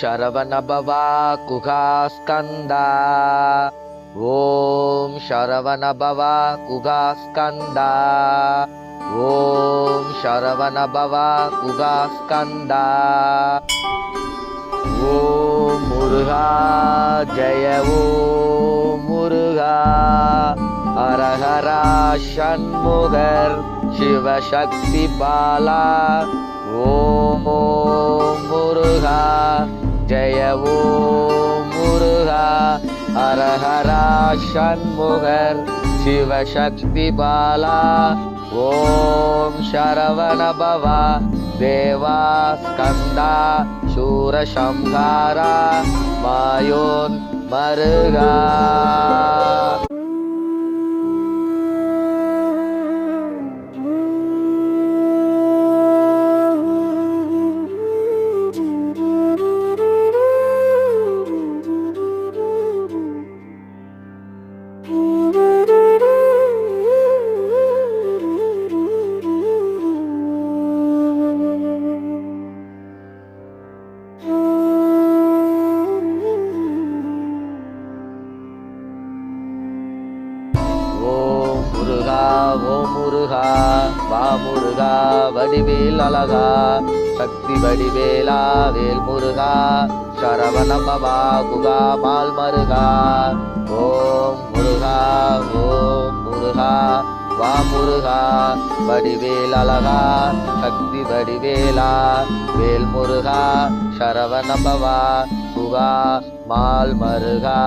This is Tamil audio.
शरवणभवा कुगास्कन्दा ॐ शरवणभवा कुगास्कन्दा ॐ शरवणभवा कुगास्कन्दा ॐ मुरुगा जय ॐ मुरुगा हर हरा षण्मुगर् शिवशक्तिपाला ॐ मुरुगा ॐ मुरु हर हरा षण्मुहर् शिवशक्तिबाला। ॐ शरवण भव देवा स्कन्दा शंसारा मायोन् मरुगा। ஓம் முருகா ஓம் முருகா வா முருகா வடிவேல் அழகா சக்தி வடிவேலா வேல் முருகா சரவணபவா குகா பால் மருகா. ஓம் முருகா ஓம் முருகா வா முருகா வடிவேல் அழகா சக்தி வடிவேலா வேல் முருகா சரவணபவா சுகா மால் மருகா.